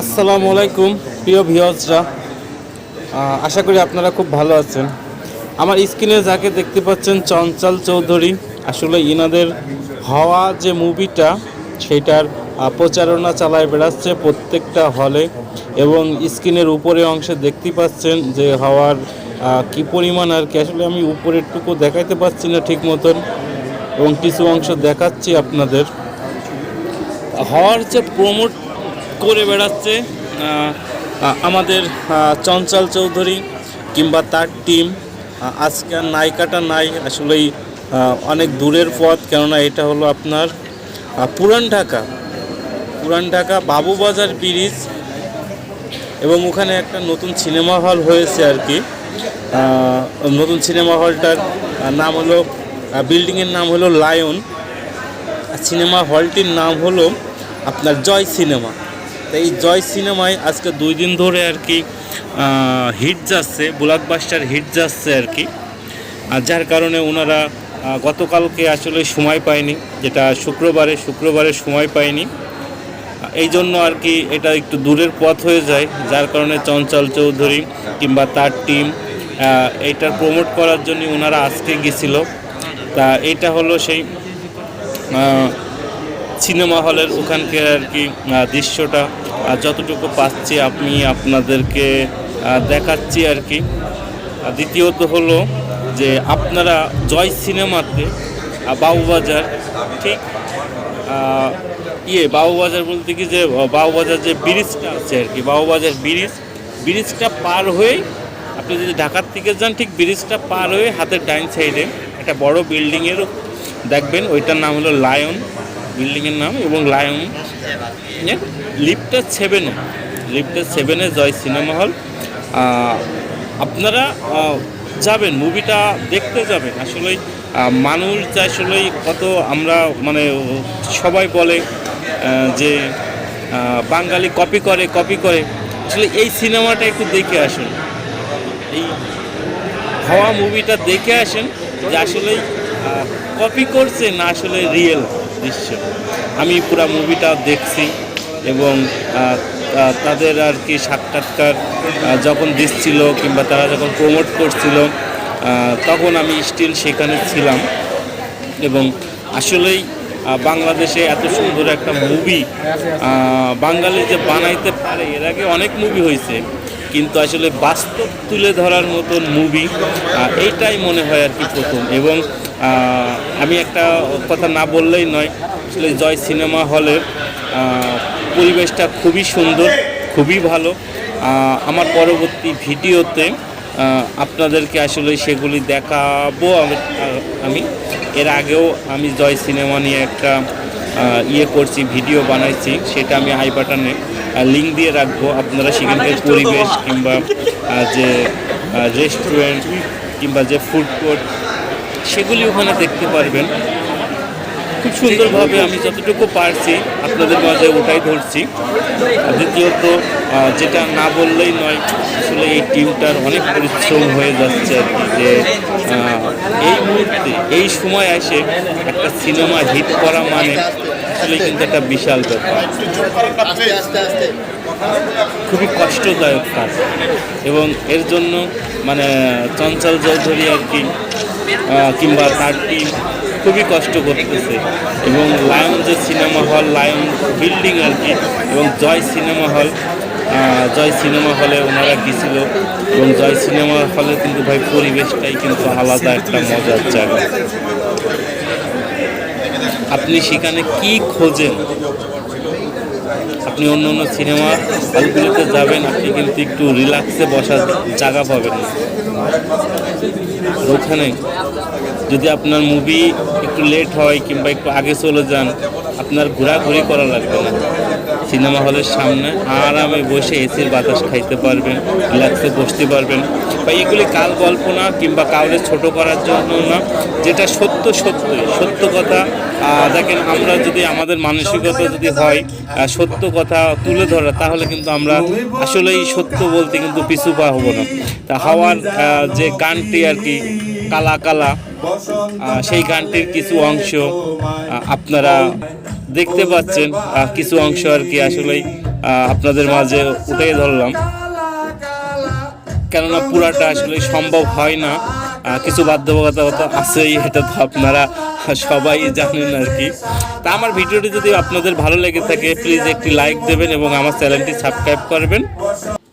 আসসালামু আলাইকুম, প্রিয় ভিউয়ার্সরা। আশা করি আপনারা খুব ভালো আছেন। আমার স্ক্রিনে যাকে দেখতে পাচ্ছেন, চঞ্চল চৌধুরী। আসলে ইনাদের হওয়া যে মুভিটা, সেটার প্রচারণা চালায় বেড়াচ্ছে প্রত্যেকটা হলে এবং স্ক্রিনের উপরে অংশে দেখতে পাচ্ছেন যে হওয়ার কি পরিমাণ আর কি। আসলে আমি উপরের টুকু দেখাইতে পাচ্ছি না ঠিক মতন এবং কিছু অংশ দেখাচ্ছি আপনাদের। হওয়ার যে প্রমোট করে বেড়াচ্ছে আমাদের চঞ্চল চৌধুরী কিংবা তার টিম আজকে নায়িকাটা নাই, আসলেই অনেক দূরের পথ, কেননা এটা হলো আপনার পুরান ঢাকা। পুরান ঢাকা বাবুবাজার ব্রিজ এবং ওখানে একটা নতুন সিনেমা হল হয়েছে আর কি। নতুন সিনেমা হলটার নাম হলো বিল্ডিংয়ের নাম হলো লায়ন। সিনেমা হলটির নাম হলো আপনার জয় সিনেমা। তো এই জয় সিনেমায় আজকে দুই দিন ধরে আর কি হিট যাচ্ছে ব্লকবাস্টার হিট যাচ্ছে আর কি। আর যার কারণে ওনারা গতকালকে আসলে সময় পায়নি, যেটা শুক্রবারে শুক্রবারে সময় পায়নি। এই জন্য আর কি এটা একটু দূরের পথ হয়ে যায়, যার কারণে চঞ্চল চৌধুরী কিংবা তার টিম এইটার প্রমোট করার জন্য ওনারা আজকে গেছিল। তা এটা হলো সেই সিনেমা হলের ওখানকার আর কি দৃশ্যটা যতটুকু পাচ্ছি আমি আপনাদেরকে দেখাচ্ছি আর কি। দ্বিতীয়ত হলো যে আপনারা জয় সিনেমাতে আহ, বাবুবাজার ঠিক ইয়ে বাবুবাজার বলতে কি যে আহ, বাবুবাজার যে ব্রিজটা আছে আর কি বাবুবাজার ব্রিজ ব্রিজটা পার হয়েই আপনি যদি ঢাকার থেকে যান ঠিক ব্রিজটা পার হয়ে হাতের ডাইন সাইডে একটা বড় বিল্ডিংয়ের দেখবেন ওইটার নাম হলো লায়ন। বিল্ডিংয়ের নাম এবং লায়ন। লিফটার সেভেনে। লিফটার সেভেনে জয় সিনেমা হল। আপনারা যাবেন, মুভিটা দেখতে যাবেন। আসলে মানুষ যে আসলেই কত আমরা মানে সবাই বলে যে বাঙালি কপি করে কপি করে। আসলে এই সিনেমাটা একটু দেখে আসুন। এই হাওয়া মুভিটা দেখে আসেন যে আসলেই কপি করছে না আসলে রিয়েল। দৃশ্য। আমি পুরা মুভিটা দেখছি এবং তাদের আর কি সাক্ষাৎকার যখন দিচ্ছিল কিংবা তারা যখন প্রমোট করছিল তখন আমি স্টিল সেখানে ছিলাম। এবং আসলেই বাংলাদেশে এত সুন্দর একটা মুভি বাঙালি যে বানাইতে পারে, এর আগে অনেক মুভি হয়েছে। কিন্তু আসলে বাস্তব তুলে ধরার মতন মুভি এইটাই মনে হয় আর কি প্রথম। এবং আমি একটা কথা না বললেই নয়, আসলে জয় সিনেমা হলের পরিবেশটা খুবই সুন্দর, খুবই ভালো। আমার পরবর্তী ভিডিওতে আপনাদেরকে আসলে সেগুলি দেখাবো আমি এর আগেও আমি জয় সিনেমা নিয়ে একটা ইয়ে করছি, ভিডিও বানাইছি, সেটা আমি আই বাটনে লিঙ্ক দিয়ে রাখব আপনারা সেখানকার পরিবেশ কিংবা যে রেস্টুরেন্ট কিংবা যে ফুড কোর্ট সেগুলি ওখানে দেখতে পারবেন। খুব সুন্দরভাবে আমি যতটুকু পারছি আপনাদের মাঝে ওটাই ধরছি। দ্বিতীয়ত যেটা না বললেই নয় আসলে এই টিমটার অনেক পরিশ্রম হয়ে যাচ্ছে আর কি যে এই মুহূর্তে এই সময় এসে একটা সিনেমা হিট করা মানে আসলে কিন্তু একটা বিশাল ব্যাপার। খুবই কষ্টদায়ক কাজ। এবং এর জন্য মানে চঞ্চল চৌধুরী আর কি কিংবা তার টিম খুবই কষ্ট করতেছে। এবং লায়ন যে সিনেমা হল, লায়ন বিল্ডিং আর কি, এবং জয় সিনেমা হল জয় সিনেমা হলে ওনারা গেছিল। এবং জয় সিনেমা হলে কিন্তু ভাই পরিবেশটাই কিন্তু আলাদা একটা মজার জায়গা। আপনি সেখানে কি খোঁজেন? আপনি অন্য অন্য সিনেমা হলগুলোতে যাবেন, আপনি কিন্তু একটু রিল্যাক্সে বসার জায়গা পাবেন ওখানে যদি আপনার মুভি একটু লেট হয় কিংবা একটু আগে চলে যান, আপনার ঘোরাঘুরি করা লাগবে না। সিনেমা হলের সামনে আরামে বসে এসির বাতাস খাইতে পারবেন রিল্যাক্সে বসতে পারবেন। বা এগুলি কাল কল্পনা কিংবা কাউকে ছোট করার জন্য না, যেটা সত্য সত্য সত্য কথা দেখেন আমরা যদি আমাদের মানসিকতা যদি হয় সত্য কথা তুলে ধরা, তাহলে কিন্তু আমরা আসলেই সত্য বলতে কিন্তু পিছু পা হব না। তা হাওয়ার যে গানটি আর কি, কালা কালা সেই গানটির কিছু অংশ আপনারা দেখতে পাচ্ছেন কিছু অংশ আর কি আসলেই আহ, আপনাদের মাঝে উঠে ধরলাম। কেননা পুরাটা আসলে সম্ভব হয় না। কিছু বাধ্যবাধকতা আছেই এটা তো আপনারা সবাই জানেন আর কি। তা আমার ভিডিওটি যদি আপনাদের ভালো লেগে থাকে প্লিজ একটি লাইক দেবেন এবং আমার চ্যানেলটি সাবস্ক্রাইব করবেন।